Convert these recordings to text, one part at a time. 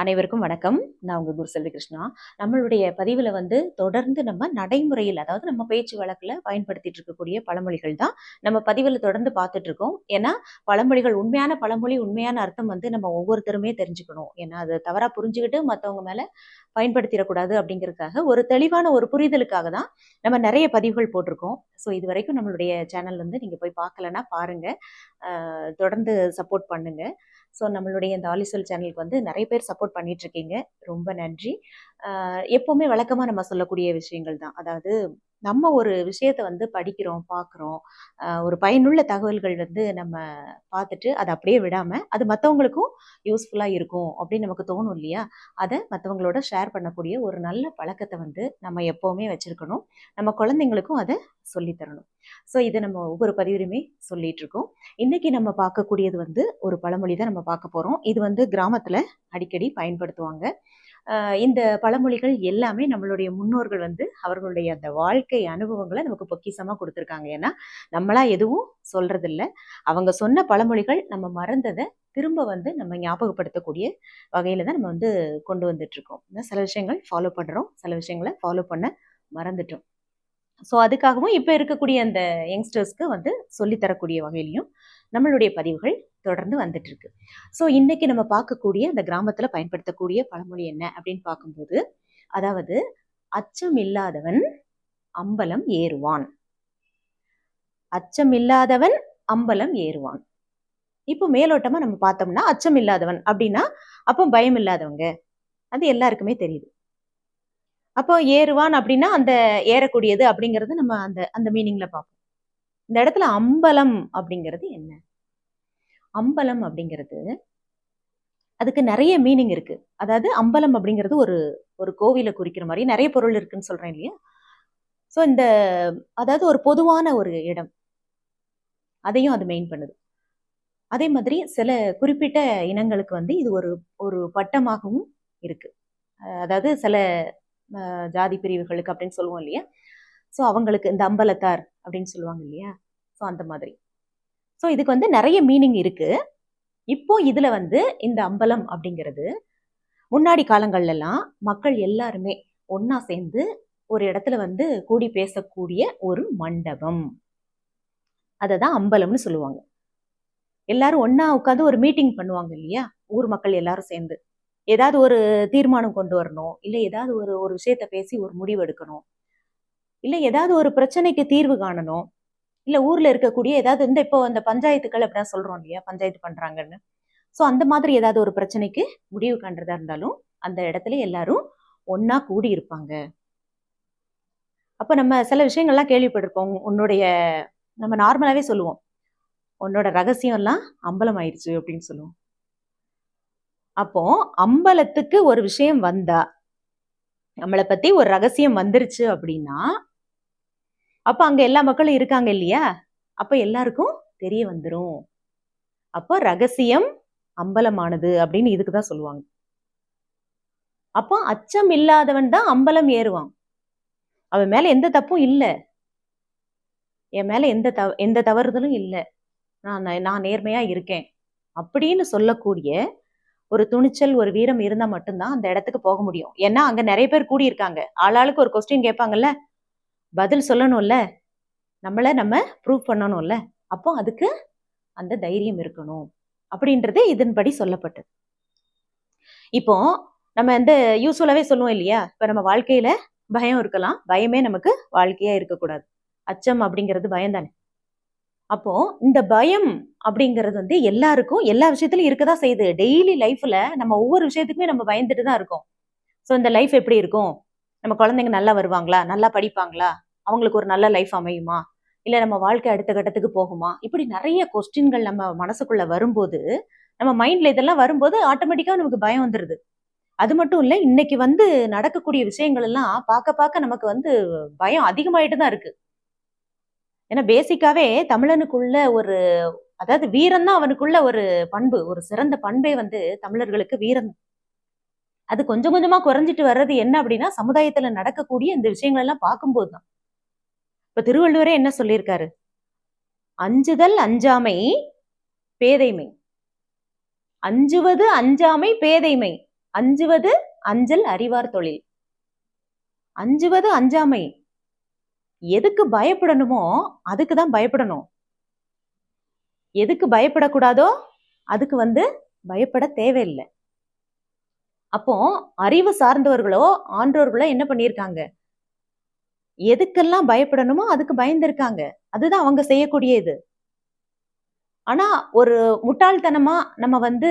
அனைவருக்கும் வணக்கம். நான் உங்கள் குருசெல்வி கிருஷ்ணா. நம்மளுடைய பதிவில் வந்து தொடர்ந்து நம்ம நடைமுறையில் அதாவது நம்ம பேச்சு வழக்கில் பயன்படுத்திட்டு இருக்கக்கூடிய பழமொழிகள் தான் நம்ம பதிவில் தொடர்ந்து பார்த்துட்டு இருக்கோம். ஏன்னா பழமொழிகள் உண்மையான பழமொழி உண்மையான அர்த்தம் வந்து நம்ம ஒவ்வொருத்தருமே தெரிஞ்சுக்கணும். ஏன்னா அது தவறாக புரிஞ்சுக்கிட்டு மற்றவங்க மேலே பயன்படுத்திடக்கூடாது அப்படிங்கிறதுக்காக ஒரு தெளிவான ஒரு புரிதலுக்காக தான் நம்ம நிறைய பதிவுகள் போட்டிருக்கோம். ஸோ இது வரைக்கும் நம்மளுடைய சேனல் வந்து நீங்கள் போய் பார்க்கலன்னா பாருங்கள் தொடர்ந்து சப்போர்ட் பண்ணுங்கள் ஸோ நம்மளுடைய இந்த ஆலிசோல் சேனலுக்கு வந்து நிறைய பேர் சப்போர்ட் பண்ணிட்டு இருக்கீங்க. ரொம்ப நன்றி. எப்போவுமே எப்பவுமே வழக்கமாக நம்ம சொல்லக்கூடிய விஷயங்கள் தான். அதாவது நம்ம ஒரு விஷயத்தை வந்து படிக்கிறோம் பார்க்குறோம் ஒரு பயனுள்ள தகவல்கள் வந்து நம்ம பார்த்துட்டு அதை அப்படியே விடாமல் அது மற்றவங்களுக்கும் யூஸ்ஃபுல்லாக இருக்கும் அப்படின்னு நமக்கு தோணும் இல்லையா? அதை மற்றவங்களோட ஷேர் பண்ணக்கூடிய ஒரு நல்ல பழக்கத்தை வந்து நம்ம எப்போவுமே வச்சுருக்கணும். நம்ம குழந்தைங்களுக்கும் அதை சொல்லித்தரணும் ஸோ இதை நம்ம ஒவ்வொரு பதிவிலுமே சொல்லிகிட்ருக்கோம் இருக்கோம். நம்ம பார்க்கக்கூடியது வந்து ஒரு பழமொழி தான் நம்ம பார்க்க போகிறோம் இது வந்து கிராமத்தில் அடிக்கடி பயன்படுத்துவாங்க. இந்த பழமொழிகள் எல்லாமே நம்மளுடைய முன்னோர்கள் வந்து அவர்களுடைய அந்த வாழ்க்கை அனுபவங்களை நமக்கு பொக்கிஷமாக கொடுத்துருக்காங்க. ஏன்னா நம்மளா எதுவும் சொல்கிறதில்ல அவங்க சொன்ன பழமொழிகள் நம்ம மறந்ததை திரும்ப வந்து நம்ம ஞாபகப்படுத்தக்கூடிய வகையில் தான் நம்ம வந்து கொண்டு வந்துட்டுருக்கோம். சில விஷயங்கள் ஃபாலோ பண்ணுறோம் சில விஷயங்களை ஃபாலோ பண்ண மறந்துட்டோம். ஸோ அதுக்காகவும் இப்போ இருக்கக்கூடிய அந்த யங்ஸ்டர்ஸ்க்கு வந்து சொல்லித்தரக்கூடிய வகையிலையும் நம்மளுடைய பதிவுகள் தொடர்ந்து வந்துட்டு இருக்கு ஸோ இன்னைக்கு நம்ம பார்க்கக்கூடிய அந்த கிராமத்தில் பயன்படுத்தக்கூடிய பழமொழி என்ன அப்படின்னு பார்க்கும்போது அதாவது அச்சம் இல்லாதவன் அம்பலம் ஏறுவான். அச்சம் இல்லாதவன் அம்பலம் ஏறுவான். இப்போ மேலோட்டமா நம்ம பார்த்தோம்னா அச்சம் இல்லாதவன் அப்படின்னா அப்போ பயம் இல்லாதவங்க அது எல்லாருக்குமே தெரியுது. அப்போ ஏறுவான் அப்படின்னா அந்த ஏறக்கூடியது அப்படிங்கிறது நம்ம அந்த அந்த மீனிங்ல பார்ப்போம். இந்த இடத்துல அம்பலம் அப்படிங்கிறது என்ன? அம்பலம் அப்படிங்கிறது அதுக்கு நிறைய மீனிங் இருக்கு. அதாவது அம்பலம் அப்படிங்கிறது ஒரு ஒரு கோவிலை குறிக்கிற மாதிரி நிறைய பொருள் இருக்குன்னு சொல்றேன் இல்லையா? ஸோ இந்த அதாவது ஒரு பொதுவான ஒரு இடம். அதையும் அது மெயின் பண்ணுது. அதே மாதிரி சில குறிப்பிட்ட இனங்களுக்கு வந்து இது ஒரு ஒரு பட்டமாகவும் இருக்கு. அதாவது சில ஜாதி பிரிவுகளுக்கு அப்படின்னு சொல்லுவோம் இல்லையா? ஸோ அவங்களுக்கு இந்த அம்பலத்தார் அப்படின்னு சொல்லுவாங்க இல்லையா? ஸோ அந்த மாதிரி. ஸோ இதுக்கு வந்து நிறைய மீனிங் இருக்கு. இப்போ இதில் வந்து இந்த அம்பலம் அப்படிங்கிறது முன்னாடி காலங்கள்லாம் மக்கள் எல்லாருமே ஒன்றா சேர்ந்து ஒரு இடத்துல வந்து கூடி பேசக்கூடிய ஒரு மண்டபம். அதை தான் அம்பலம்னு சொல்லுவாங்க. எல்லாரும் ஒன்றா உட்காந்து ஒரு மீட்டிங் பண்ணுவாங்க இல்லையா? ஊர் மக்கள் எல்லாரும் சேர்ந்து. ஏதாவது ஒரு தீர்மானம் கொண்டு வரணும் இல்லை ஏதாவது ஒரு ஒரு விஷயத்த பேசி ஒரு முடிவு எடுக்கணும் இல்லை ஏதாவது ஒரு பிரச்சனைக்கு தீர்வு காணணும் இல்லை ஊரில் இருக்கக்கூடிய ஏதாவது இந்த இப்போ அந்த பஞ்சாயத்துக்கள் அப்படின்னா சொல்கிறோம் இல்லையா? பஞ்சாயத்து பண்ணுறாங்கன்னு ஸோ அந்த மாதிரி ஏதாவது ஒரு பிரச்சனைக்கு முடிவு காண்றதா இருந்தாலும் அந்த இடத்துல எல்லாரும் ஒன்றா கூடி இருப்பாங்க. அப்போ நம்ம சில விஷயங்கள்லாம் கேள்விப்பட்டிருப்போம். உன்னுடைய நம்ம நார்மலாகவே சொல்லுவோம். உன்னோட ரகசியம்லாம் அம்பலம் ஆயிடுச்சு அப்படின்னு சொல்லுவோம். அப்போ அம்பலத்துக்கு ஒரு விஷயம் வந்தா நம்மளை பத்தி ஒரு ரகசியம் வந்துருச்சு அப்படின்னா அப்ப அங்க எல்லா மக்களும் இருக்காங்க இல்லையா? அப்ப எல்லாருக்கும் தெரிய வந்துடும் அப்போ ரகசியம் அம்பலமானது அப்படின்னு இதுக்கு தான் சொல்லுவாங்க. அப்போ அச்சம் இல்லாதவன் தான் அம்பலம் ஏறுவான். அவன் மேல எந்த தப்பும் இல்லை. என் மேல எந்த தவ எந்த தவறுதலும் இல்லை. நான் நான் நேர்மையா இருக்கேன். அப்படின்னு சொல்லக்கூடிய ஒரு துணிச்சல் ஒரு வீரம் இருந்தா மட்டும்தான் அந்த இடத்துக்கு போக முடியும். ஏன்னா அங்க நிறைய பேர் கூடி இருக்காங்க ஆளாளுக்கு ஒரு கொஸ்டின் கேட்பாங்கல்ல? பதில் சொல்லணும்ல? நம்மளை நம்ம ப்ரூவ் பண்ணணும்ல? அப்போ அதுக்கு அந்த தைரியம் இருக்கணும். அப்படின்றது இதன்படி சொல்லப்பட்டது. இப்போ நம்ம இந்த யூஸ்ஃபுல்லாகவே சொல்லுவோம் இல்லையா? இப்போ நம்ம வாழ்க்கையில பயம் இருக்கலாம். பயமே நமக்கு வாழ்க்கையா இருக்கக்கூடாது. அச்சம் அப்படிங்கிறது பயம் தானே அப்போ இந்த பயம் அப்படிங்கிறது வந்து எல்லாருக்கும் எல்லா விஷயத்துலயும் இருக்கதான் செய்யுது. டெய்லி லைஃப்ல நம்ம ஒவ்வொரு விஷயத்துக்குமே நம்ம பயந்துட்டு தான் இருக்கோம். ஸோ இந்த லைஃப் எப்படி இருக்கும்? நம்ம குழந்தைங்க நல்லா வருவாங்களா? நல்லா படிப்பாங்களா? அவங்களுக்கு ஒரு நல்ல லைஃப் அமையுமா? இல்ல நம்ம வாழ்க்கை அடுத்த கட்டத்துக்கு போகுமா? இப்படி நிறைய கொஸ்டின்கள் நம்ம மனசுக்குள்ள வரும்போது நம்ம மைண்ட்ல இதெல்லாம் வரும்போது ஆட்டோமேட்டிக்கா நமக்கு பயம் வந்துடுது அது மட்டும் இல்ல இன்னைக்கு வந்து நடக்கக்கூடிய விஷயங்கள் எல்லாம் பார்க்க பார்க்க நமக்கு வந்து பயம் அதிகமாயிட்டு தான் இருக்கு. ஏன்னா பேசிக்காவே தமிழனுக்குள்ள ஒரு அதாவது வீரம் தான் அவனுக்குள்ள ஒரு பண்பு ஒரு சிறந்த பண்பே வந்து தமிழர்களுக்கு வீரம். அது கொஞ்சம் கொஞ்சமா குறைஞ்சிட்டு வர்றது என்ன அப்படின்னா சமுதாயத்துல நடக்கக்கூடிய இந்த விஷயங்கள் எல்லாம் பார்க்கும்போது தான் இப்போ திருவள்ளுவரே என்ன சொல்லியிருக்காரு? அஞ்சுதல் அஞ்சாமை பேதைமை. அஞ்சுவது அஞ்சாமை பேதைமை. அஞ்சுவது அஞ்சல் அறிவார் தொழில். அஞ்சுவது அஞ்சாமை. எதுக்கு பயப்படணுமோ அதுக்கு தான் பயப்படணும். எதுக்கு பயப்படக்கூடாதோ அதுக்கு வந்து பயப்பட தேவையில்லை. அப்போ அறிவு சார்ந்தவர்களோ ஆன்றோர்களோ என்ன பண்ணியிருக்காங்க? எதுக்கெல்லாம் பயப்படணுமோ அதுக்கு பயந்துருக்காங்க. அதுதான் அவங்க செய்யக்கூடிய இது. ஆனா ஒரு முட்டாள்தனமா நம்ம வந்து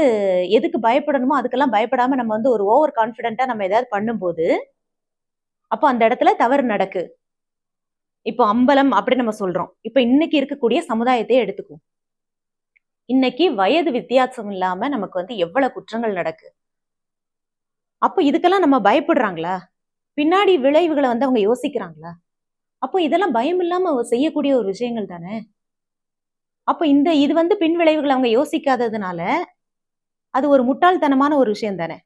எதுக்கு பயப்படணுமோ அதுக்கெல்லாம் பயப்படாம நம்ம வந்து ஒரு ஓவர் கான்ஃபிடென்ட்டா நம்ம ஏதாவது பண்ணும்போது அப்போ அந்த இடத்துல தவறு நடக்கு. இப்போ அம்பலம் அப்படி நம்ம சொல்றோம். இப்போ இன்னைக்கு இருக்கக்கூடிய சமுதாயத்தை எடுத்துக்கும் இன்னைக்கு வயது வித்தியாசம் இல்லாம நமக்கு வந்து எவ்வளவு குற்றங்கள் நடக்கு? அப்போ இதுக்கெல்லாம் நம்ம பயப்படுறாங்களா? பின்னாடி விளைவுகளை வந்து அவங்க யோசிக்கிறாங்களா? அப்போ இதெல்லாம் பயம் இல்லாம செய்யக்கூடிய ஒரு விஷயங்கள் தானே? அப்போ இந்த இது வந்து பின் விளைவுகளை அவங்க யோசிக்காததுனால அது ஒரு முட்டாள்தனமான ஒரு விஷயம் தானே?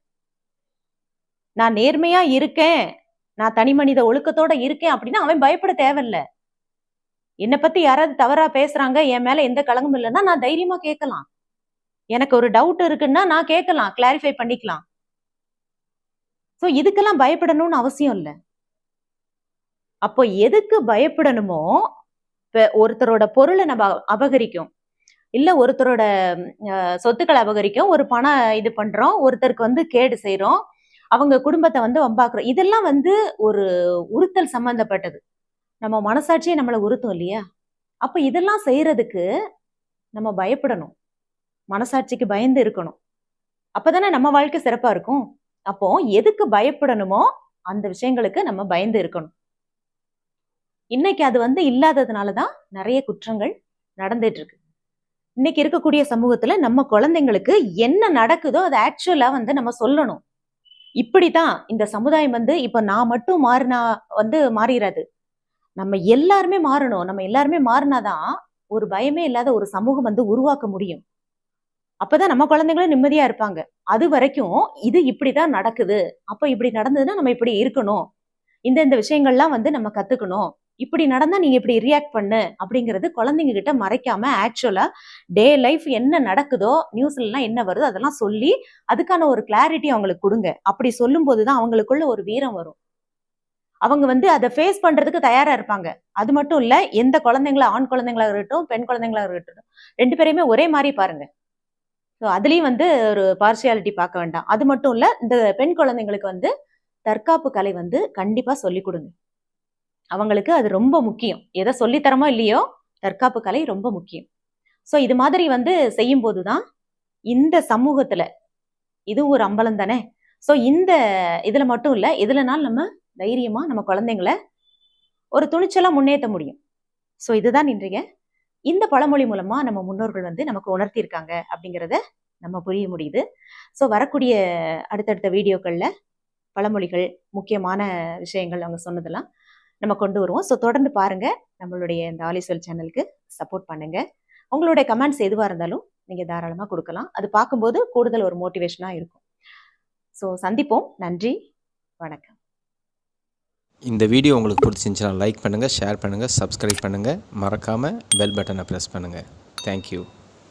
நான் நேர்மையா இருக்கேன் நான் தனி மனித ஒழுக்கத்தோட இருக்கேன் அப்படின்னா அவன் பயப்பட தேவையில்ல. என்னை பத்தி யாராவது தவறா பேசுறாங்க என் மேல எந்த கலங்கமும் இல்லைன்னா நான் தைரியமா கேட்கலாம். எனக்கு ஒரு டவுட் இருக்குன்னா நான் கேட்கலாம் கிளாரிஃபை பண்ணிக்கலாம். ஸோ இதுக்கெல்லாம் பயப்படணும்னு அவசியம் இல்லை. அப்போ எதுக்கு பயப்படணுமோ இப்போ ஒருத்தரோட பொருளை நம்ம அபகரிக்கும். இல்ல ஒருத்தரோட சொத்துக்களை அபகரிக்கும். ஒரு பணம் இது பண்றோம் ஒருத்தருக்கு வந்து கேடு செய்யறோம் அவங்க குடும்பத்தை வந்து வம்பாக்குறோம். இதெல்லாம் வந்து ஒரு உறுத்தல் சம்பந்தப்பட்டது. நம்ம மனசாட்சியை நம்மளை உறுத்தும் இல்லையா? அப்போ இதெல்லாம் செய்யறதுக்கு நம்ம பயப்படணும். மனசாட்சிக்கு பயந்து இருக்கணும். அப்பதானே நம்ம வாழ்க்கை சிறப்பா இருக்கும். அப்போ எதுக்கு பயப்படணுமோ அந்த விஷயங்களுக்கு நம்ம பயந்து இருக்கணும். இன்னைக்கு அது வந்து இல்லாததுனாலதான் நிறைய குற்றங்கள் நடந்துட்டு இருக்கு இன்னைக்கு இருக்கக்கூடிய சமூகத்துல நம்ம குழந்தைங்களுக்கு என்ன நடக்குதோ அதை ஆக்சுவலா வந்து நம்ம சொல்லணும். இப்படித்தான் இந்த சமுதாயம் வந்து இப்ப நான் மட்டும் மாறினா வந்து மாறிடாது நம்ம எல்லாருமே மாறணும். நம்ம எல்லாருமே மாறினாதான் ஒரு பயமே இல்லாத ஒரு சமூகம் வந்து உருவாக்க முடியும். அப்பதான் நம்ம குழந்தைங்களும் நிம்மதியா இருப்பாங்க. அது வரைக்கும் இது இப்படிதான் நடக்குது. அப்ப இப்படி நடந்ததுன்னா நம்ம இப்படி இருக்கணும். இந்த இந்த விஷயங்கள்லாம் வந்து நம்ம கத்துக்கணும். இப்படி நடந்தா நீங்க இப்படி ரியாக்ட் பண்ணு அப்படிங்கிறது குழந்தைங்க கிட்ட மறைக்காம ஆக்சுவலா டே லைஃப் என்ன நடக்குதோ நியூஸ்ல எல்லாம் என்ன வருதோ அதெல்லாம் சொல்லி அதுக்கான ஒரு கிளாரிட்டி அவங்களுக்கு கொடுங்க. அப்படி சொல்லும் போதுதான் அவங்களுக்குள்ள ஒரு வீரம் வரும். அவங்க வந்து அதை ஃபேஸ் பண்றதுக்கு தயாரா இருப்பாங்க. அது மட்டும் இல்ல எந்த குழந்தைங்களா ஆண் குழந்தைங்களா இருக்கட்டும் பெண் குழந்தைங்களா இருக்கட்டும் ரெண்டு பேரையுமே ஒரே மாதிரி பாருங்க. ஸோ அதுலேயும் வந்து ஒரு பார்சியாலிட்டி பார்க்க வேண்டாம். அது மட்டும் இல்லை இந்த பெண் குழந்தைங்களுக்கு வந்து தற்காப்பு கலை வந்து கண்டிப்பாக சொல்லிக் கொடுங்க. அவங்களுக்கு அது ரொம்ப முக்கியம். எதை சொல்லித்தரமோ இல்லையோ தற்காப்பு கலை ரொம்ப முக்கியம். ஸோ இது மாதிரி வந்து செய்யும் போதுதான் இந்த சமூகத்தில் இதுவும் ஒரு அம்பலம் தானே? ஸோ இந்த இதில் மட்டும் இல்லை இதுலனாலும் நம்ம தைரியமாக நம்ம குழந்தைங்கள ஒரு துணிச்சலாக முன்னேற்ற முடியும். ஸோ இதுதான் இன்றைய இந்த பழமொழி மூலமா நம்ம முன்னோர்கள் வந்து நமக்கு உணர்த்தியிருக்காங்க அப்படிங்கிறத நம்ம புரிய முடியுது. ஸோ வரக்கூடிய அடுத்தடுத்த வீடியோக்களில் பழமொழிகள் முக்கியமான விஷயங்கள் அவங்க சொன்னதெல்லாம் நம்ம கொண்டு வருவோம். ஸோ தொடர்ந்து பாருங்கள் நம்மளுடைய இந்த ஆலிசொல் சேனலுக்கு சப்போர்ட் பண்ணுங்கள் உங்களுடைய கமெண்ட்ஸ் எதுவாக இருந்தாலும் நீங்கள் தாராளமாக கொடுக்கலாம். அது பார்க்கும்போது கூடுதல் ஒரு மோட்டிவேஷனாக இருக்கும். ஸோ சந்திப்போம். நன்றி. வணக்கம். இந்த வீடியோ உங்களுக்கு பிடிச்சிருந்துச்சுன்னா லைக் பண்ணுங்கள் ஷேர் பண்ணுங்கள் சப்ஸ்கிரைப் பண்ணுங்கள் மறக்காமல் பெல் பட்டனை ப்ரெஸ் பண்ணுங்கள் தேங்க்யூ